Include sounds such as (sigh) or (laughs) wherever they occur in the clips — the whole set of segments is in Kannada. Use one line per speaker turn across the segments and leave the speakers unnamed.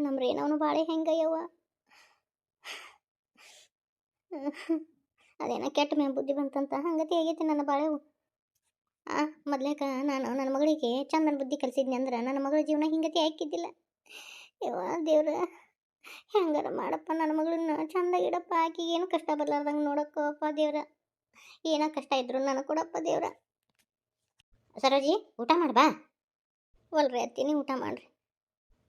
ನಮ್ಮ ರೇನವನು ಬಾಳೆ ಹೆಂಗಯ್ಯವ ಅದೇನೋ ಕೆಟ್ಟ ಮ್ಯಾಮ್ ಬುದ್ಧಿ ಬಂತಂತ ಹಂಗತಿ ಆಗೈತಿ ನನ್ನ ಬಾಳೆವು ಆ, ಮೊದ್ಲೇಕ ನಾನು ನನ್ನ ಮಗಳಿಗೆ ಚಂದನ ಬುದ್ಧಿ ಕಲಿಸಿದ್ನಿ ಅಂದ್ರೆ ನನ್ನ ಮಗಳ ಜೀವನ ಹಿಂಗತಿ ಹಾಕಿದ್ದಿಲ್ಲ. ಯವ್ವ ದೇವ್ರ, ಹೆಂಗಾರ ಮಾಡಪ್ಪ ನನ್ನ ಮಗಳನ್ನ ಚಂದ ಇಡಪ್ಪ, ಆಕಿಗೆ ಏನು ಕಷ್ಟ ಬರ್ಲಾರ್ದಂಗೆ ನೋಡಕ್ಕಪ್ಪ ದೇವ್ರ. ಏನೋ ಕಷ್ಟ ಇದ್ರು ನನಗೆ ಕೊಡಪ್ಪ ದೇವ್ರ. ಸರೋಜಿ, ಊಟ ಮಾಡ್ಬಾ ಒಲ್ರಿ ಅತ್ತೀನಿ ಊಟ ಮಾಡ್ರಿ.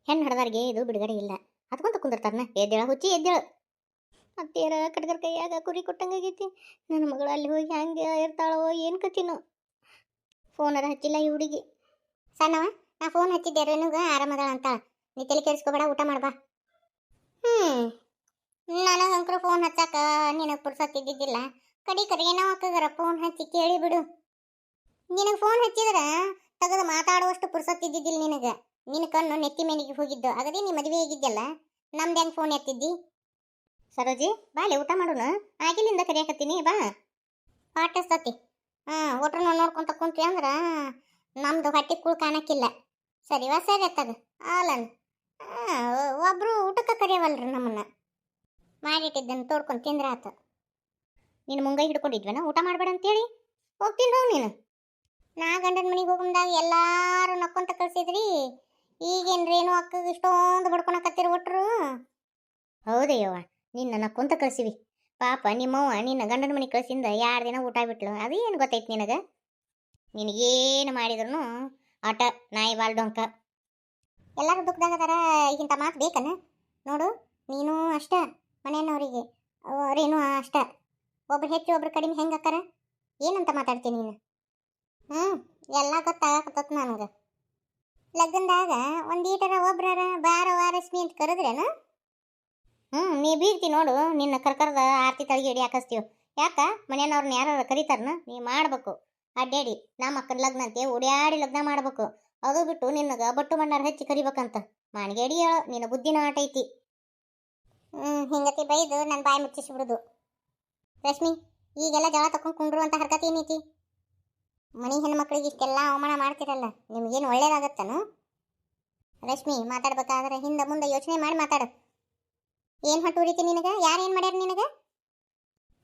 ಹೆಣ್ಣು ಹಡ್ದಾರಿಗೆ ಇದು ಬಿಡುಗಡೆ ಇಲ್ಲ. ಹತ್ಕೊಂತ ಕುಂದಿರ್ತಾರನ ಎದ್ದೇಳ ಹುಚ್ಚಿ ಎದ್ದೇಳ. ಅತ್ತೇರ ಕಟ್ಗರ್ ಕೈಯಾಗ ಕುರಿ ಕೊಟ್ಟಂಗಾಗೈತಿ ನನ್ನ ಮಗಳು ಅಲ್ಲಿ ಹೋಗಿ ಹಂಗೆ ಇರ್ತಾಳೋ ಏನು ಕತಿನೋ ಫೋನರ ಹಚ್ಚಿಲ್ಲ ಈ ಹುಡುಗಿ. ಸಣ್ಣವ, ನಾ ಫೋನ್ ಹಚ್ಚಿದ್ದೆ ರೇಣುಗ ಆರಾಮದಾಳ ಅಂತ ನೀ ತಲೆ ಕೆಡಿಸ್ಕೋಬೇಡ, ಊಟ ಮಾಡ್ಬಾ. ಹ್ಞೂ ನನಗೆ ಅಂಕರು ಫೋನ್ ಹಚ್ಚಾಕ ನಿನಗೆ ಪುರ್ಸತ್ತಿದ್ದಿದ್ದಿಲ್ಲ ಕಡಿ ಕಡೆ ಏನೋ ಹಾಕಿದಾರ ಫೋನ್ ಹಚ್ಚಿ ಕೇಳಿ ಬಿಡು. ನಿನಗೆ ಫೋನ್ ಹಚ್ಚಿದ್ರೆ ತೆಗೆದು ಮಾತಾಡುವಷ್ಟು ಪುರ್ಸತ್ತಿದ್ದಿದ್ದಿಲ್ಲ ನಿನಗೆ. ನಿನ್ನ ಕಣ್ಣು ನೆತ್ತಿ ಮೇನಿಗೆ ಹೋಗಿದ್ದು ಅದೇ ನೀ ಮದುವೆ ಆಗಿದ್ದಲ್ಲ ನಮ್ದು ಹೆಂಗೆ ಫೋನ್ ಎತ್ತಿದ್ದಿ? ಸರೋಜಿ ಬಾಲೆ ಊಟ ಮಾಡೋಣ. ಆಗಿಲಿಂದ ಕರಿಯಾಕತ್ತೀನಿ, ಬಾ. ಪಾಠಸ್ತತಿ. ಹಾಂ ಒಟ್ರನ್ನ ನೋಡ್ಕೊಂತ ಕುಂತೀವಿ ಅಂದ್ರೆ, ನಮ್ದು ಹೊಟ್ಟೆ ಕುಳ್ ಕಾಣಕ್ಕಿಲ್ಲ ಸರಿವಾ ಸರಿ ಅತ್ತಗ ಆಲನ್ ಒಬ್ರು ಊಟಕ್ಕೆ ಕರೆಯವಲ್ರಿ ನಮ್ಮನ್ನ. ಮಾಡಿಟ್ಟಿದ್ದನ್ನು ತೋಡ್ಕೊಂಡು ತಿಂದ್ರೆ ಆತ. ನೀನು ಮುಂಗೈ ಹಿಡ್ಕೊಂಡಿದ್ವೇನ? ಊಟ ಮಾಡಬೇಡ ಅಂತೇಳಿ? ಹೋಗ್ತೀನಿ ಹೋಗಿ ನೀನು. ನಾ ಗಂಡನ ಮನೆಗೆ ಹೋಗಮ್ದಾಗ ಎಲ್ಲಾರು ನಕ್ಕೊಂತ ಕಳ್ಸಿದ್ರಿ. ಈಗೇನ್ರೇನು ಅಕ್ಕಗೆ ಇಷ್ಟೊಂದು ಬಡ್ಕೊಳಕತ್ತಿರ ಒಟ್ರು? ಹೌದಯ್ಯವ್ವ ನಿನ್ನ ಕುಂತ ಕಳ್ಸಿವಿ. ಪಾಪ ನಿಮ್ಮವ್ವ ನಿನ್ನ ಗಂಡನ ಮನೆ ಕಳ್ಸಿಂದ ಎರಡು ದಿನ ಊಟ ಬಿಟ್ಲು? ಅದು ಏನು ಗೊತ್ತೈತಿ ನಿನಗೆ? ನಿನಗೇನು ಮಾಡಿದ್ರು ಆಟ, ನಾಯಿ, ಬಾಲ್, ಡೊಂಕ. ಎಲ್ಲರೂ ದುಃಖದಾಗ ಅದಾರ, ಈಗಿಂತ ಮಾತು ಬೇಕನ? ನೋಡು, ನೀನು ಅಷ್ಟ ಮನೆಯವ್ರಿಗೆ ಅವರೇನು ಅಷ್ಟ. ಒಬ್ರು ಹೆಚ್ಚು, ಒಬ್ರು ಕಡಿಮೆ ಹೆಂಗೆ ಅಕ್ಕಾರ? ಏನಂತ ಮಾತಾಡ್ತೀನಿ ನೀನು? ಹ್ಞೂ ಎಲ್ಲ ಗೊತ್ತಾಗತ್ತತ್ ನನಗೆ. ಲಗ್ನದಾಗ ಒಂದು ಈಟರ ಒಬ್ರರ ಬಾರ ವಾರಸ್ಮಿ ಅಂತ ಕರೆದ್ರೇನು? ಹ್ಞೂ ನೀ ಬೀರ್ತಿ ನೋಡು, ನಿನ್ನ ಕರ್ಕರ್ದ ಆರ್ತಿ ತಳಗಿ ಹಿಡಿ ಹಾಕಿಸ್ತೀವಿ ಯಾಕ? ಮನೆಯವ್ರನ್ನ ಯಾರು ಕರೀತಾರನ? ನೀ ಮಾಡಬೇಕು. ಅಡ್ಡಾಡಿ, ನಮ್ಮ ಅಕ್ಕನ ಲಗ್ನ ಅಂತೆ ಓಡ್ಯಾಡಿ ಲಗ್ನ ಮಾಡ್ಬೇಕು. ಅದು ಬಿಟ್ಟು ನಿನ್ನಗೆ ಬಟ್ಟು ಮಣ್ಣಾರ ಹಚ್ಚಿ ಕರಿಬೇಕಂತ. ಮಾಣಿಗೇಡಿ ಹೇಳು, ನಿನ್ನ ಬುದ್ಧಿನ ಆಟ ಐತಿ. ಹ್ಞೂ ಹಿಂಗತಿ ಬೈದು ನನ್ನ ಬಾಯಿ ಮುಚ್ಚಿಸ್ಬಿಡುದು. ರಶ್ಮಿ, ಈಗೆಲ್ಲ ಜಳ ತಕೊಂಡು ಕುಂಡ್ರು ಅಂತ ಹರ್ಕತಿ ಏನೈತಿ? ಮನಿ ಹೆಣ್ಮಕ್ಳಿಗೆ ಇಷ್ಟೆಲ್ಲ ಅವಮಾನ ಮಾಡ್ತಿರಲ್ಲ, ನಿಮ್ಗೇನು ಒಳ್ಳೇದಾಗತ್ತನು? ರಶ್ಮಿ ಮಾತಾಡ್ಬೇಕಾದ್ರೆ ಹಿಂದೆ ಮುಂದೆ ಯೋಚನೆ ಮಾಡಿ ಮಾತಾಡು. ಏನು ಹೊಟ್ಟು ಉರಿತಿ ನಿನಗೆ? ಏನು ಮಾಡ್ಯಾರ ನಿನಗೆ?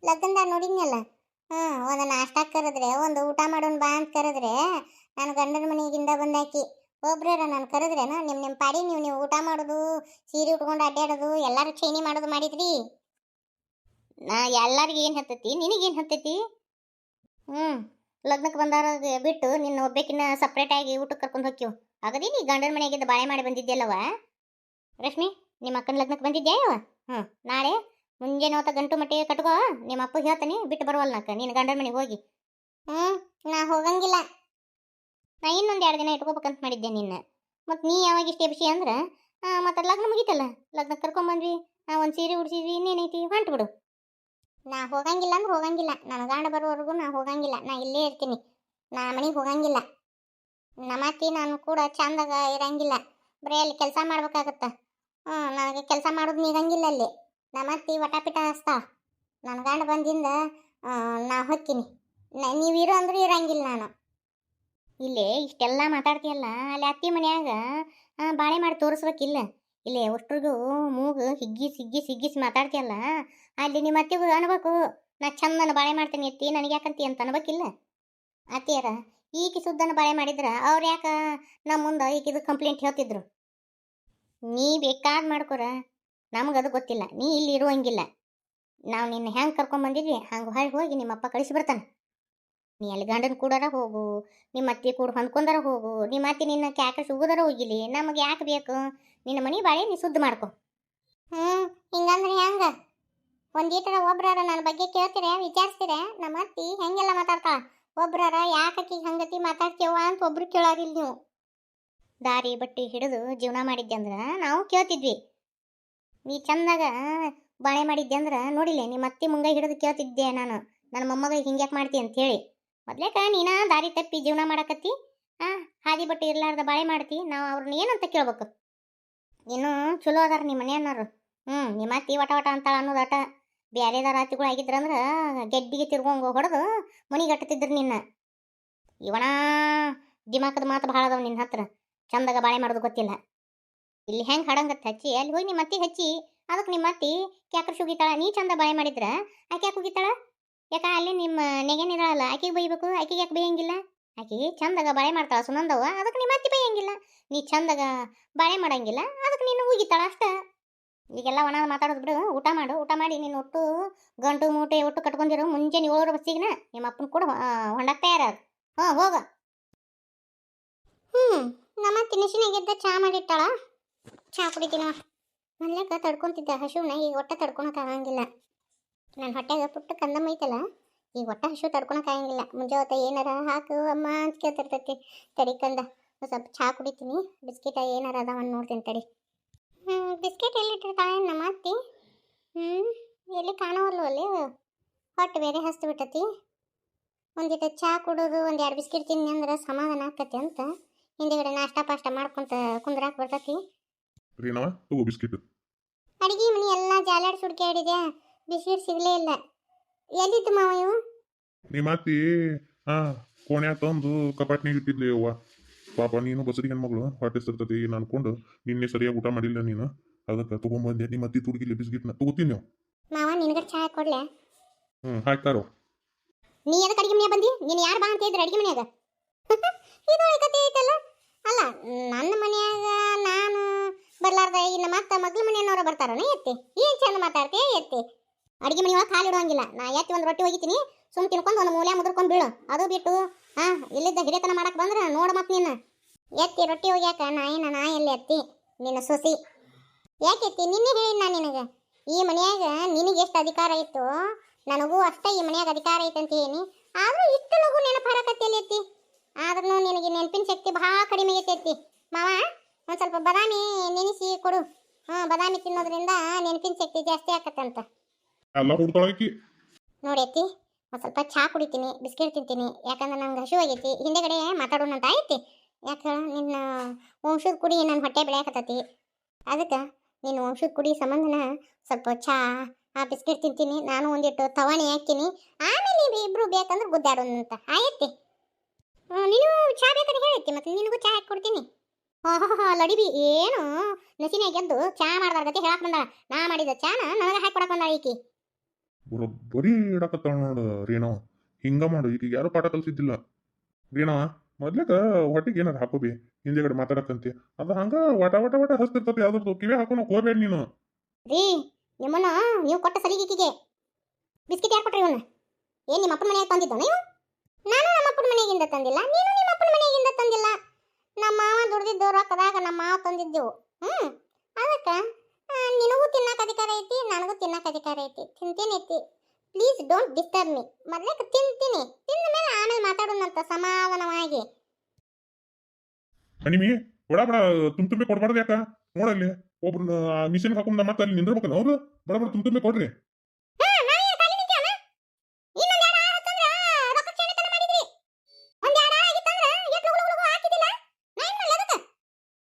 ಲಗ್ನದಾಗ ನೋಡಿದ್ನಲ್ಲ, ಹಾಂ, ಒಂದು ನಾಷ್ಟ ಕರೆದ್ರೆ, ಒಂದು ಊಟ ಮಾಡೋಣ ಬಾ ಅಂತ ಕರೆದ್ರೆ, ನಾನು ಗಂಡನ ಮನೆಗಿಂದ ಬಂದಾಕಿ, ಒಬ್ರರ ನಾನು ಕರೆದ್ರೇನ? ನಿಮ್ಮ ನಿಮ್ಮ ಪಾಡಿ ನೀವು ನೀವು ಊಟ ಮಾಡೋದು, ಸೀರೆ ಉಟ್ಕೊಂಡು ಅಡ್ಡಾಡೋದು ಎಲ್ಲರೂ ಚೈನಿ ಮಾಡೋದು ಮಾಡಿದ್ರಿ? ನಾ ಎಲ್ಲರಿಗೂ ಏನು ಹತ್ತೈತಿ? ನಿನಗೇನು ಹತ್ತೈತಿ? ಹ್ಞೂ ಲಗ್ನಕ್ಕೆ ಬಂದಾರ ಬಿಟ್ಟು ನಿನ್ನ ಒಬ್ಬೇಕಿನ್ನ ಸಪ್ರೇಟಾಗಿ ಊಟಕ್ಕೆ ಕರ್ಕೊಂಡು ಹೋಗ್ತೀವಿ ಆಗದಿ ನೀ ಗಂಡನ ಮನೆಗಿಂದ ಬಾಳೆ ಮಾಡಿ ಬಂದಿದ್ದೆಲ್ಲವ ರಶ್ಮಿ, ನಿಮ್ಮ ಅಕ್ಕನ ಲಗ್ನಕ್ಕೆ ಬಂದಿದ್ಯಾ ಯವ ಹ್ಞೂ ನಾಳೆ ಮುಂಜಾನೆ ಹೊತ್ತ ಗಂಟು ಮಟ್ಟಿಗೆ ಕಟ್ಕೋ, ನಿಮ್ಮ ಅಪ್ಪ ಹೇಳ್ತಾನೆ ಬಿಟ್ಟು ಬರುವಲ್ಲ ನಾಕ ನೀನು ಗಂಡನ ಮನೆಗೆ ಹೋಗಿ. ಹ್ಞೂ ನಾ ಹೋಗಂಗಿಲ್ಲ. ನಾ ಇನ್ನೊಂದು ಎರಡು ದಿನ ಇಟ್ಕೋಬೇಕಂತ ಮಾಡಿದ್ದೆ ನಿನ್ನ. ಮತ್ತು ನೀ ಯಾವಾಗ ಇಷ್ಟು ಅಂದ್ರೆ ಮತ್ತೆ ಲಗ್ನ ಮುಗೀತಲ್ಲ? ಲಗ್ನ ಕರ್ಕೊಂಬಂದ್ವಿ ಒಂದು ಸೀರೆ ಉಡ್ಸಿದ್ವಿ, ಇನ್ನೇನೈತಿ? ಹೊಂಟು ಬಿಡು ನಾ ಹೋಗಂಗಿಲ್ಲ ಅಂದ್ರೆ ಹೋಗಂಗಿಲ್ಲ. ನನ್ನ ಗಂಡ ಬರೋವರೆಗೂ ನಾ ಹೋಗಂಗಿಲ್ಲ. ನಾ ಇಲ್ಲೇ ಇರ್ತೀನಿ. ನಾ ಮನೆಗೆ ಹೋಗಂಗಿಲ್ಲ. ನಮ್ಮತ್ತಿ ನಾನು ಕೂಡ ಚಂದಾಗ ಇರಂಗಿಲ್ಲ. ಬರೀ ಅಲ್ಲಿ ಕೆಲಸ ಮಾಡ್ಬೇಕಾಗತ್ತ. ಹ್ಞೂ ನನಗೆ ಕೆಲಸ ಮಾಡೋದು ನೀಗಂಗಿಲ್ಲ ಅಲ್ಲಿ. ನಮ್ಮತ್ತಿ ವಟಾಪಿಟ ಹಸ್ತಾ ನನ್ನ ಗಂಡ ಬಂದಿಂದ ನಾ ಹೊಕ್ಕಿನಿ. ನ- ನೀವಿರು ಅಂದ್ರೂ ಇರಂಗಿಲ್ಲ ನಾನು. ಇಲ್ಲೇ ಇಷ್ಟೆಲ್ಲ ಮಾತಾಡ್ತೀಯಲ್ಲ, ಅಲ್ಲಿ ಅತ್ತಿ ಮನ್ಯಾಗ ಬಾಳೆ ಮಾಡಿ ತೋರಿಸ್ಬೇಕಿಲ್ಲ. ಇಲ್ಲೇ ಅಷ್ಟ್ರಿಗೂ ಮೂಗು ಹಿಗ್ಗಿಸಿ ಹಿಗ್ಗಿಸಿ ಹಿಗ್ಗಿಸಿ ಮಾತಾಡ್ತೀಯಲ್ಲ. ಅಲ್ಲಿ ನಿಮ್ಮ ಅತ್ತಿಗೂ ಅನ್ಬೇಕು. ನಾ ಚಂದನ ಬಾಳೆ ಮಾಡ್ತೀನಿ ಅತ್ತಿ, ನನಗೆ ಯಾಕಂತಿ ಅಂತ ಅನ್ಬೇಕಿಲ್ಲ? ಅತ್ತಿಯರ, ಈಕಿ ಸುದ್ದನ ಬಾಳೆ ಮಾಡಿದ್ರ ಅವ್ರು ಯಾಕ ನಮ್ಮ ಮುಂದೆ ಈಕಿದು ಕಂಪ್ಲೇಂಟ್ ಹೇಳ್ತಿದ್ರು? ನೀ ಬೇಕಾದ್ ಮಾಡ್ಕೊರ, ನಮಗದು ಗೊತ್ತಿಲ್ಲ, ನೀ ಇಲ್ಲಿ ಇರುವಂಗಿಲ್ಲ. ನಾವು ನಿನ್ನ ಹೆಂಗೆ ಕರ್ಕೊಂಬಂದಿದ್ವಿ ಹಂಗೆ ಹೊಳ್ಳಿ ಹೋಗಿ ನಿಮ್ಮ ಅಪ್ಪ ಕಳಿಸಿ ಬರ್ತಾನೆ ನೀ ಅಲ್ಲಿ ಗಂಡನ ಕೂಡಾರ ಹೋಗು, ನಿಮ್ಮ ಅತ್ತಿ ಕೂಡ ಹೊಂದ್ಕೊಂಡಾರ ಹೋಗು, ನಿಮ್ಮ ಅತ್ತಿ ನಿನ್ನ ಕ್ಯಾಕ ಸುಗುದಾರ ಹೋಗಿಲಿ, ನಮಗೆ ಯಾಕೆ ಬೇಕು? ನಿನ್ನ ಮನೆ ಬಾಳೆ ನೀ ಸುದ್ದು ಮಾಡ್ಕೊ. ಹ್ಞೂ ಹಿಂಗಂದ್ರೆ ಹೆಂಗ? ಒಂದೀಟರ ಒಬ್ರಾರ ನನ್ನ ಬಗ್ಗೆ ಕೇಳ್ತೀರ, ವಿಚಾರಿಸ್ತೀರ, ನಮ್ಮ ಅತ್ತಿ ಹೆಂಗೆಲ್ಲ ಮಾತಾಡ್ತಾಳ? ಒಬ್ರಾರ ಯಾಕಿ ಹಂಗತಿ ಮಾತಾಡ್ತೀವ ಅಂತ ಒಬ್ರು ಕೇಳೋರಿಲ್ಲ ನೀವು? ದಾರಿ ಬಟ್ಟಿ ಹಿಡಿದು ಜೀವನ ಮಾಡಿದ್ದೆ ಅಂದ್ರೆ ನಾವು ಕೇಳ್ತಿದ್ವಿ. ನೀ ಚಂದಾಗ ಬಾಳೆ ಮಾಡಿದ್ದೆ ಅಂದ್ರೆ ನೋಡಿಲ್ಲ ನಿಮ್ಮ ಅತ್ತಿ ಮುಂಗೈ ಹಿಡಿದು ಕೇಳ್ತಿದ್ದೆ ನಾನು. ನನ್ನ ಮೊಮ್ಮಗ ಹಿಂಗ್ಯಾಕೆ ಮಾಡ್ತಿ ಅಂತ ಹೇಳಿ. ಮೊದ್ಲೇಕ ನೀನ ದಾರಿ ತಪ್ಪಿ ಜೀವನ ಮಾಡಕತ್ತಿ? ಆ, ಹಾದಿ ಬಟ್ಟೆ ಇರ್ಲಾರ್ದ ಬಾಳೆ ಮಾಡ್ತಿ, ನಾವು ಅವ್ರನ್ನ ಏನಂತ ಕೇಳ್ಬೇಕು? ಇನ್ನು ಚಲೋ ಅದಾರ ನಿಮ್ಮ ಮನೆಯನ್ನಾರು ಹ್ಞೂ ನಿಮ್ಮ ಅತ್ತಿ ವಟ ವಟ ಅಂತಾಳ ಅನ್ನೋದಟ ಬ್ಯಾರೆದಾರ ಅತ್ತಿಗಳು ಆಗಿದ್ರಂದ್ರೆ ಗೆಡ್ಡಿಗೆ ತಿರ್ಗೊಂಗ ಹೊಡೆದು ಮನಿ ಕಟ್ಟತಿದ್ರು ನಿನ್ನ. ಇವಣ ದಿಮಾಕದ ಮಾತು ಭಾಳ ಅದಾವ ನಿನ್ನ ಹತ್ರ. ಚಂದಾಗ ಬಾಳೆ ಮಾಡೋದು ಗೊತ್ತಿಲ್ಲ. ಇಲ್ಲಿ ಹೆಂಗೆ ಹಡಂಗತ್ತೆ ಹಚ್ಚಿ? ಅಲ್ಲಿ ಹೋಗಿ ನಿಮ್ಮ ಅತ್ತಿ ಹಚ್ಚಿ. ಅದಕ್ಕೆ ನಿಮ್ಮ ಅತ್ತಿ ಕ್ಯಾಕ್ರ ಸುಗಿತಾಳ ನೀ ಚಂದ ಬಾಳೆ ಮಾಡಿದ್ರ? ಆಕೆ ಯಾಕೆ ಉಗಿತಾಳ? ಯಾಕ ಅಲ್ಲಿ ನಿಮ್ಮ ನೆಗೆನಿದಾಳಲ್ಲ ಆಕೆಗೆ ಬೈಬೇಕು? ಆಕೆಗೆ ಯಾಕೆ ಬೈಯಂಗಿಲ್ಲ? ಆಕೆ ಚಂದಾಗ ಬಾಳೆ ಮಾಡ್ತಾಳ ಸುನಂದವ್ವ ಅದಕ್ಕೆ ನಿಮ್ಮ ಅತ್ತಿ ಬೈಯಂಗಿಲ್ಲ. ನೀ ಚಂದಾಗ ಬಾಳೆ ಮಾಡಂಗಿಲ್ಲ ಅದಕ್ಕೆ ನೀನು ಉಗಿತಾಳ ಅಷ್ಟ. ಈಗೆಲ್ಲ ಒಣ ಮಾತಾಡೋದು ಬಿಡು, ಊಟ ಮಾಡು, ಊಟ ಮಾಡಿ ನೀನು ಒಟ್ಟು ಗಂಟು ಮೂಟೆ ಒಟ್ಟು ಕಟ್ಕೊಂಡಿರು, ಮುಂಜಾನೆ ಏಳರ ಬಸ್ಸಿಗೆನ ನಿಮ್ಮ ಅಪ್ಪನ ಕೂಡ ಹೊಂಡಕ್ಕೆ ತಯಾರಾಗ. ಹಾಂ, ಹೋಗ. ಹ್ಞೂ ನಮ್ಮ ತಿನಿಸಿನಾಗಿದ್ದ ಚಾ ಮಾಡಿಟ್ಟಾಳ. ಚಾ ಕುಡಿತೀನವ ಮೊದ್ಲೇಕ ತಡ್ಕೊಂತಿದ್ದೆ ಹಸುವನ್ನ ಈಗ ಒಟ್ಟ ತಡ್ಕೊಳಕ್ ಆಗಂಗಿಲ್ಲ. ನನ್ನ ಹೊಟ್ಟೆಗೆ ಪುಟ್ಟ ಕಂದಮ್ಮ ಐತಲ್ಲ, ಈಗ ಒಟ್ಟ ಹಸು ತಡ್ಕೊಳಕ್ ಆಗಂಗಿಲ್ಲ. ಮುಂಜಾವತ್ತ ಏನಾರ ಹಾಕು, ಅಮ್ಮ ಅಂತ ಕೇಳ್ತಿರ್ತೈತಿ, ತಡಿ ಕಂದ. ಸ್ವಲ್ಪ ಚಾ ಕುಡಿತೀನಿ, ಬಿಸ್ಕಿಟ ಏನಾರ ಅದಾವನ್ ನೋಡ್ತೀನಿ ತಡಿ. ಬಿಸ್ಕೆಟ್ ಎಲ್ಲಿಟ್ಟಿರ್ತಾಳೆ ನಮ್ಮ ಅತ್ತಿ ಹ್ಞೂ ಎಲ್ಲಿ ಕಾಣವಲ್ವ ಅಲ್ಲಿ? ಹೊಟ್ಟೆ ಬೇರೆ ಹಸ್ತು ಬಿಟ್ಟತಿ ಒಂದಿಟ್ಟು ಚಹಾ ಕುಡೋದು ಒಂದು ಎರಡು ಬಿಸ್ಕಿಟ್ ತಿನ್ನಿ ಅಂದ್ರೆ ಸಮಾಧಾನ ಆಗ್ತತಿ ಅಂತ. ಹಿಂದೆಗಡೆ ನಾಷ್ಟ ಪಾಷ್ಟ ಮಾಡ್ಕೊಂತ ಕುಂದ್ರಾಕ್ ಬರ್ತತಿ.
ರೀನವ ತಗೋ ಬಿಸ್ಕಿಟ್.
ಅಡಿಗೆ ಮನೆ ಎಲ್ಲ ಜಾಲಾಡ್ ಸುಡ್ಕೆ ಆಡಿದೆ ಬಿಸ್ಕೆಟ್ ಸಿಗಲೇ ಇಲ್ಲ. ಎಲ್ಲಿದ್ದು ಮಾವ ಇವು?
ನಿಮ್ಮ ಅತ್ತಿ ಹಾ ಕೋಣ್ಯಾಗ ತಂದು ಕಪಾಟ್ನಾಗ ಇಟ್ಟಿದ್ಲಿ ಅವ್ವ ಪಾಪ ನೀನು ಬಸರಿ ಹೆಣ್ಮಗಳು ಹೊಟ್ಟೆ ಸಿರ್ತತಿ ನಾನು ಅನ್ಕೊಂಡು ನಿನ್ನೆ ಸರಿಯಾಗಿ ಊಟ ಮಾಡಿಲ್ಲ ನೀನು. ಅದಕ್ಕೆ ತಗೊಂಬಂದೆ ನಿಮ್ಮ ಅತ್ತಿ ತುಡುಗಿಲಿ ಬಿಸ್ಕಿಟ್ನ ತಗೋತೀನಿ ನೀವು.
ಮಾವ ನಿನಗೆ ಚಾ ಕೊಡ್ಲೆ?
ಹ್ಞೂ ಹಾಕ್ತಾರೋ
ನೀ ಎದಕ್ಕೆ ಅಡಿಗೆ ಮನೆಯಾಗ ಬಂದಿ? ನೀನು ಯಾರು ಬಾ ಅಂತ ಹೇಳಿದ್ರೆ ಅಡಿಗೆ ಮನೆಯಾಗ? (laughs) ಇದು ಕತೆ ಐತಲ್ಲ? ಅಲ್ಲ ನನ್ನ ಮನೆಯಾಗ ನಾನು ಬರ್ಲಾರ್ದ ಇನ್ನು ಮತ್ತ ಮಗ್ಳ ಮನೆಯವ್ರ ಬರ್ತಾರನ ಎತ್ತಿ? ಏನ್ ಚಂದ ಮಾತಾಡ್ತೀಯ ಎತ್ತಿ? ಅಡಿಗೆ ಮನೆ ಒಳಗೆ ಕಾಲು ನಾ ಎತ್ತಿ ಒಂದು ರೊಟ್ಟಿ ಹೋಗಿತೀನಿ ಸುಮ್ಮ ತಿನ್ಕೊಂಡು ಒಂದು ಮೂಲೆ ಮುದ್ರಕೊಂಡು ಬೀಳು. ಅದು ಬಿಟ್ಟು ಹಾ ಇಲ್ಲಿದ್ದ ಹಿರಿಯತನ ಮಾಡಕ್ಕೆ ಬಂದ್ರೆ ನೋಡ ಮತ್ ನೀನು. ಎತ್ತಿ ರೊಟ್ಟಿ ಹೋಗ್ಯಾಕ ನಾ ಏನ ನಾ ಎಲ್ಲಿ ಎತ್ತಿ? ನಿನ್ನ ಸೊಸಿ. ಯಾಕೆತ್ತಿ? ನಿನ್ನೆ ಹೇಳಿನ ನಾ ನಿನಗೆ. ಈ ಮನ್ಯಾಗ ನಿನಗೆ ಎಷ್ಟು ಅಧಿಕಾರ ಇತ್ತು ನನಗೂ ಅಷ್ಟೇ ಈ ಮನೆಯಾಗ ಅಧಿಕಾರ ಐತೆ ಅಂತ ಹೇಳಿ ಆದ್ರೂ ಇಷ್ಟು ಲಗು ನೆನಪು ಎತ್ತಿ? ಆದ್ರೂ ನಿನಗೆ ನೆನಪಿನ ಶಕ್ತಿ ಬಹಳ ಕಡಿಮೆ ಐತಿ ಮಾವ ಒಂದು ಸ್ವಲ್ಪ ಬದಾಮಿ ನೆನೆಸಿ ಕೊಡು. ಹಾಂ ಬದಾಮಿ ತಿನ್ನೋದ್ರಿಂದ ನೆನಪಿನ ಶಕ್ತಿ ಜಾಸ್ತಿ ಆಕತ್ತಂತ. ನೋಡಿ ಅತ್ತಿ ಸ್ವಲ್ಪ ಚಹಾ ಕುಡಿತೀನಿ, ಬಿಸ್ಕೆಟ್ ತಿಂತೀನಿ. ಯಾಕಂದ್ರೆ ನಂಗೆ ಹಸು ಆಗೈತಿ. ಹಿಂದೆಗಡೆ ಮಾತಾಡೋಣ ಅಂತ ಐತಿ ಯಾಕೆ ನಿನ್ನ ವಂಶದ ಕುಡಿ ನನ್ನ ಹೊಟ್ಟೆ ಬೆಳೆಯಕತ್ತೈತಿ. ಅದಕ್ಕೆ ನಿನ್ನ ವಂಶದ ಕುಡಿ ಸಂಬಂಧನ ಸ್ವಲ್ಪ ಚಹಾ ಆ ಬಿಸ್ಕೆಟ್ ತಿಂತೀನಿ. ನಾನು ಒಂದಿಟ್ಟು ತವಾಣಿ ಹಾಕ್ತೀನಿ. ಆಮೇಲೆ ನೀವು ಇಬ್ರು ಬೇಕಂದ್ರೆ ಗುದ್ದಾಡೋಣ ಅಂತ. ಆಯ್ತಿ? ನೀನು ಚಹಾ ಬೇಕಾದ್ರೆ ಹೇಳೈತಿ ಮತ್ತೆ ನಿನಗೂ ಚಹಾ ಹಾಕಿ ಕೊಡ್ತೀನಿ. ಲಡಿಬಿ, ಏನು? ನಸಿನಾಗ ಗೆದ್ದು ಚಹಾ ಮಾಡ್ದಾರ ಗತಿ ಹೇಳಕ್ ಬಂದಾಳ. ನಾ ಮಾಡಿದ ಚಾನ ನನಗೆ ಹಾಕಿ ಕೊಡಕ್ ಬಂದಾಳ ಈಕಿ.
ಬರೋಬ್ಬರಿ ಇಡಾಕತ್ತಾಳ ನೋಡು ರೀನವ ಹಿಂಗ ಮಾಡು. ಈಗ ಯಾರು ಪಾಠ ಕಲ್ಸಿದ್ದಿಲ್ಲ. ರೀನವ ಮೊದ್ಲಕ ಹೊಟ್ಟಿಗೆ ಏನಾರು ಹಾಕೋಬಿ. ಹಿಂದೆಗಡೆ ಮಾತಾಡಕಂತೆ ಅದು ಹಂಗ ವಟ ವಟ ವಟ ಹಸ್ತಿರ್ತತಿ. ಯಾವ್ದು ಕಿವಿ ಹಾಕೋಣ ಕೋರ್ಬೇಡ ನೀನು.
ರೀ, ನಿಮ್ಮನ್ನ ನೀವು ಕೊಟ್ಟ ಸಲಿಗೆಕಿಗೆ ಬಿಸ್ಕಿಟ್ ಯಾರು ಕೊಟ್ರಿ ಇವನ್ನ? ಏನ್ ನಿಮ್ಮ ಅಪ್ಪನ ಮನೆಯಾಗ ತಂದಿದ್ದ ಇವ? ನಾನು ನಮ್ಮ ಅಪ್ಪನ ಮನೆಯಿಂದ ತಂದಿಲ್ಲ. ನೀನು ನಿಮ್ಮ ಅಪ್ಪನ ಮನೆಯಿಂದ ತಂದಿಲ್ಲ. ನಮ್ಮ ಮಾವ ದುಡ್ದಿದ್ದು ರೊಕ್ಕದಾಗ ನಮ್ಮ ಮಾವ ತಂದಿದ್ದೆವು ಹ್ಮ್, ಅದಕ್ಕೆ ನಿನಗೂ ತಿನ್ನಕ್ಕೆ ಅಧಿಕಾರ ಐತಿ, ನನಗೂ ತಿನ್ನಕ್ಕೆ ಅಧಿಕಾರ ಐತಿ. ತಿಂತೀನಿ ಪ್ಲೀಸ್ ಡೋಂಟ್ ಡಿಸ್ಟರ್ಬ್ ಮೀ ಮೊದಲೇ ತಿಂತೀನಿ. ತಿಂದ ಮೇಲೆ ಆಮೇಲೆ ಮಾತಾಡೋಣಂತ ಸಮಾಧಾನವಾಗಿ.
ಅನಿಮಿ ಬಡ ಬಡ ತುಂಬ ತುಂಬಿ ಕೊಡ್ಬಾರ್ದು ಯಾಕ? ನೋಡಲ್ಲಿ ಒಬ್ರು ಮಿಷನ್ ಹಾಕೊಂಡ್ ಮತ್ತೆ ಅಲ್ಲಿ ನಿಂದಿರ್ಬೇಕನ ಅವ್ರು? ಬಡ ಬಡ ತುಂಬ ತುಂಬಿ ಕೊಡ್ರಿ
ಹಾ, ನಾ ಏನ್ ಖಾಲಿ ನಿಂತ್ಯಾನ? ಇನ್ನೊಂದ್ ಎರಡ್ ಆಳ್ ಹತ್ತಂದ್ರ ರೊಕ್ಕ ಕ್ಷಣತನ ಮಾಡಿದ್ರಿ. ಒಂದ್ ಎರಡ್ ಆಳ್ ಆಗಿತ್ತಂದ್ರ ಎಷ್ಟ್ ಲಗು ಲಗು ಲಗು ಹಾಕಿದ್ದಿಲ್ಲ? ನಾ ಏನ್ ಮಾಡ್ಲಿ ಅದಕ್ಕ?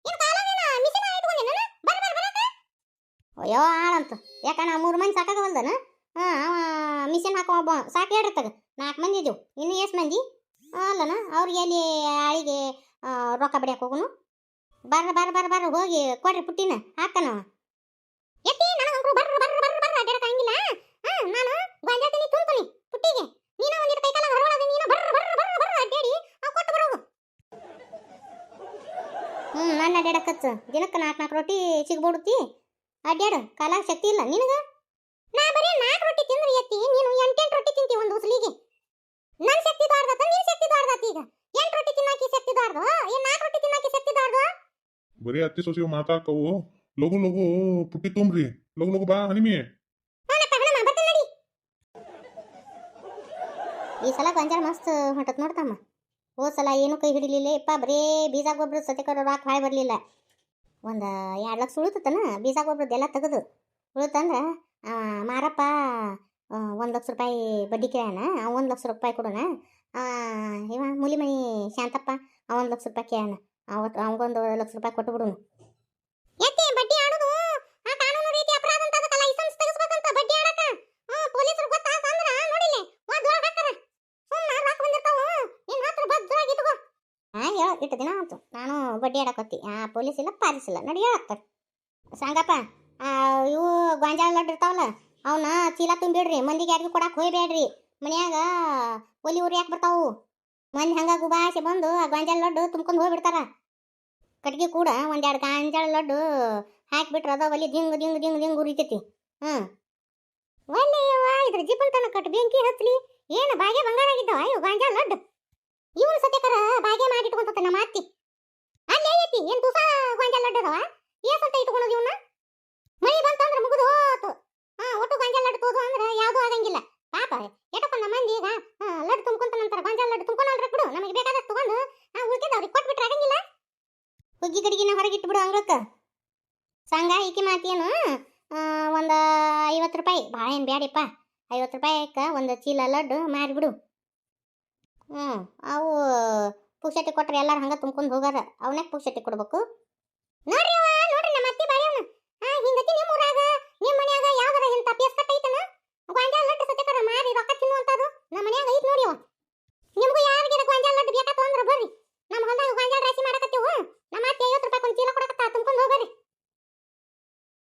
ಏನ್ ಕಾಲಾಗೇನ ಮಿಷಿನ ಇಟ್ಕೊಂಡೇನ ನಾನು? ಬರ್ರ್ ಬರ್ರ್ ಬರಾಕ? ಅಯ್ಯೋ ಆಳಂತ ಯಾಕ ಮೂರು ಮಂದಿ ಸಾಕಾಗವಲ್ದನ? ಹಾಂ ಮಿಷನ್ ಹಾಕೋ ಒಬ್ಬ ಸಾಕು ಹೇಳ್ರಿ ತಗ. ನಾಲ್ಕು ಮಂದಿ ಇದ್ದೀವಿ ಇನ್ನು ಎಷ್ಟು ಮಂದಿ? ಅಲ್ಲನ ಅವ್ರಿಗೆ ಎಲ್ಲಿ ಆಳಿಗೆ ರೊಕ್ಕ ಬಡಿಯಕ್ಕೆ ಹೋಗುನು? ಬರ್ರ ಬರ್ರ ಬರ್ರ ಬರ್ರ, ಹೋಗಿ ಕೊಡ್ರಿ ಪುಟ್ಟಿನ, ಹಾಕನ. ಎತ್ತಿ ನನಗಂಕ್ರು ಬರ್ರ ಬರ್ರ ಬರ್ರ ಬರ್ರ ಅಡ್ಡಾಡಕ್ ಹಂಗಿಲ್ಲ ನಾನು ಗೊಂಜಾಳ್ತೀನಿ ತುಂಬ್ತೀನಿ ಪುಟ್ಟಿಗೆ. ನೀನು ಒಂದಿಟ್ಟು ಕೈಕಾಲ ಹೊರಡೋದು ನೀನು ಬರ್ರ ಬರ್ರ ಬರ್ರ ಬರ್ರ ಅಡ್ಡಾಡಿ ಅವ್ ಕೊಟ್ಟು ಬರೋದು ಹ್ಞೂ ನಾನು ಅಡ್ಡಾಡಕತ್ತು ದಿನಕ್ಕೆ ನಾಲ್ಕು ನಾಲ್ಕು ರೊಟ್ಟಿ ಸಿಗ್ಬಿಡುತ್ತಿ ಅಡ್ಡಾಡು ಕಾಲಾಗ ಶಕ್ತಿ ಇಲ್ಲ ನಿನಗ? ನಾ ಬರೀ ನಾಲ್ಕು ರೊಟ್ಟಿ ತಿಂದ್ರೆ ಎತ್ತಿ ನೀನು ಎಂಟೆಂಟು ರೊಟ್ಟಿ ತಿಂತಿ ಒಂದು ಉಸಲಿಗೆ. ನನ್ನ ಶಕ್ತಿ ದೊಡ್ಡದತ್ತ ನಿನ್ ಶಕ್ತಿ ದೊಡ್ಡದತ್ತ ಈಗ. ಎಂಟು ರೊಟ್ಟಿ ತಿನ್ನಾಕಿ ಶಕ್ತಿ ದಾಡ್ದು ಏನ್ ನಾಲ್ಕು ರೊಟ್ಟಿ ತಿನ್ನಾಕಿ ಶಕ್ತಿ ದಾಡ್ದು
ಬರೀ ಅತ್ತಿ ಸೊಸಿ ಮಾತಾಕವು ಲಘು ಲಘು ಪುಟ್ಟಿ ತುಂಬ್ರಿ. ಲಘು ಲಘು ಬಾ ಹನಿಮಿ.
ಈ ಸಲ ಗೊಂಜಾಳ ಮಸ್ತ್ ಹೊಂಟತ್ ನೋಡ್ತಮ್ಮ ಹೋದ ಸಲ ಏನು ಕೈ ಹಿಡಿಲಿಲ್ಲ ಇಪ್ಪ ಬರೇ ಬೀಜ ಗೊಬ್ಬರ ಸತ್ಯಕರ ರಾಕ್ ಹಾಯ್ ಬರಲಿಲ್ಲ. ಒಂದು ಎರಡು ಲಕ್ಷ ಉಳಿತತನ ಬೀಜ ಗೊಬ್ಬರದ್ದೆಲ್ಲ ತೆಗೆದು. ಉಳಿತಂದ್ರೆ ಮಾರಪ್ಪ ಒಂದು ಲಕ್ಷ ರೂಪಾಯಿ ಬಡ್ಡಿ ಕೇಳೋಣ ಒಂದು ಲಕ್ಷ ರೂಪಾಯಿ ಕೊಡೋಣ. ಇವ ಮುಲಿಮಣಿ ಶಾಂತಪ್ಪ ಒಂದು ಲಕ್ಷ ರೂಪಾಯಿ ಕೇಳೋಣ ಅವತ್ತು ಅವಗೊಂದು ಲಕ್ಷ ರೂಪಾಯಿ ಕೊಟ್ಟು ಬಿಡುನು ಎತ್ತಿ ಬಡ್ಡಿ ಆಡೋದು ಆ ಕಾನೂನು ರೀತಿ ಅಪರಾಧ ಅಂತ ಅದಕ್ಕೆ ಲೈಸೆನ್ಸ್ ತೆಗಿಸ್ಬೇಕಂತ ಬಡ್ಡಿ ಆಡಕ ಹ್ಮ್ ಪೊಲೀಸರು ಗೊತ್ತಾತ ಅಂದ್ರ ನೋಡಿಲ್ಲ ಒದ್ ಒಳಗ್ ಹಾಕ್ತಾರ ಸುಮ್ಮನೆ ರೊಕ್ಕ ಬಂದಿರ್ತಾವ ನಿನ್ ಹತ್ರ ಭದ್ರಾಗಿ ಇಟ್ಕೋ ಹಾ ಹೇಳ ಇಟ್ಟು ದಿನ ಆಯ್ತು. ನಾನು ಬಡ್ಡಿ ಆಡಕತ್ತಿ. ಆ ಪೊಲೀಸ್ ಇಲ್ಲ ಪಾಲಿಸ್ ಇಲ್ಲ. ನಡಿ ಸಂಗಪ್ಪ ಆ, ಇವು ಗೊಂಜಾಳ ಲಡ್ಡು ಇರ್ತಾವಲ್ಲ ಅವನ್ನ ಚೀಲ ತುಂಬಿಡ್ರಿ ಮಂದಿಗೆ ಯಾರಿಗೂ ಕೊಡಕ್ಕೆ ಹೋಯ್ಬೇಡ್ರಿ ಮನ್ಯಾಗ ಒಲಿ ಉರಿ ಯಾಕೆ ಬರ್ತಾವು? ಮಂದಿ ಹಂಗ ಗುಬಾಸೆ ಬಂದು ಆ ಗೊಂಜಾಳ ಲಡ್ಡು ತುಂಬ್ಕೊಂಡು ಹೋಗ್ಬಿಡ್ತಾರ. ಕಟ್ಗೆ ಕೂಡ ಒಂದೆರಡು ಗಾಂಜಾಳ ಲಡ್ಡು ಹಾಕಿಬಿಟ್ರೆ ಅದ ಒಲಿ ದಿಂಗ್ ದಿಂಗ್ ದಿಂಗ್ ದಿಂಗ್ ಉರಿತೈತಿ. ಹ್ಞೂ ಒಳ್ಳೆಯವ ಇದ್ರ ಜಿಪ್ಪನ್ ತನಕ ಕಟ್ಟು ಬೆಂಕಿ ಹತ್ಲಿ ಏನು ಬಾಗೆ ಬಂಗಾರ ಆಗಿದ್ದವ ಅಯ್ಯೋ ಗಾಂಜಾಳ ಲಡ್ಡು. ಇವನು ಸತ್ಯಕರ ಬಾಗೆ ಮಾಡಿಟ್ಕೊಂತ ನಮ್ಮ ಅತ್ತಿ. ಅಲ್ಲೇ ಐತಿ, ಏನ್ ತುಸ ಗಾಂಜಾಳ ಲಡ್ಡು ಏನ್ ಏಸಂತ ಇಟ್ಕೊಳೋದು ಇವನ್ನ ಮಳಿ ಬಂತಂದ್ರ ಮುಗಿದು ಹೋತು. ಹಾ, ಒಟ್ಟು ಗಾಂಜಾಳ ಲಡ್ಡು ತೋದು ಅಂದ್ರೆ ಯಾವ್ದು ಆಗಂಗಿಲ್ಲ. ಪಾಪ ಎಟಕೊಂಡ ಮಂದಿ ಈಗ ಲಡ್ಡು ತುಂಬ್ಕೊಂತ ನಂತರ ಗಾಂಜಾಳ ಲಡ್ಡು ತುಂಬ್ಕೊಂಡ್ರೆ ಬಿಡು. ನಮಗೆ ಬೇಕಾದಷ್ಟು ತಗೊಂಡು, ಹಾ ಉಳ್ಕಿದವ್ರಿಗೆ ಕೊಟ್ಬಿಟ್ರೆ ಆಗಂಗಿಲ್ಲ. ಹುಗ್ಗಿ ಗಡಿಗಿನ ಹೊರಗೆ ಇಟ್ಬಿಡು ಅಂಗಳಕ್ಕ. ಸಂಘ ಈಕಿ ಮಾತೇನು ಒಂದು ಐವತ್ತು ರೂಪಾಯಿ. ಭಾಳ ಏನು ಬ್ಯಾಡಿಪ್ಪ. ಐವತ್ತು ರೂಪಾಯಿಕ ಒಂದು ಚೀಲ ಲಡ್ಡು ಮಾರಿಬಿಡು. ಹ್ಞೂ ಅವು ಪುಕ್ಷಟಿ ಕೊಟ್ರೆ ಎಲ್ಲರೂ ಹಂಗೆ ತುಂಬ್ಕೊಂಡು ಹೋಗಾರ ಅವನೇ ಪುಕ್ಷಟಿ ಕೊಡ್ಬೇಕು? ನೋಡ್ರಿ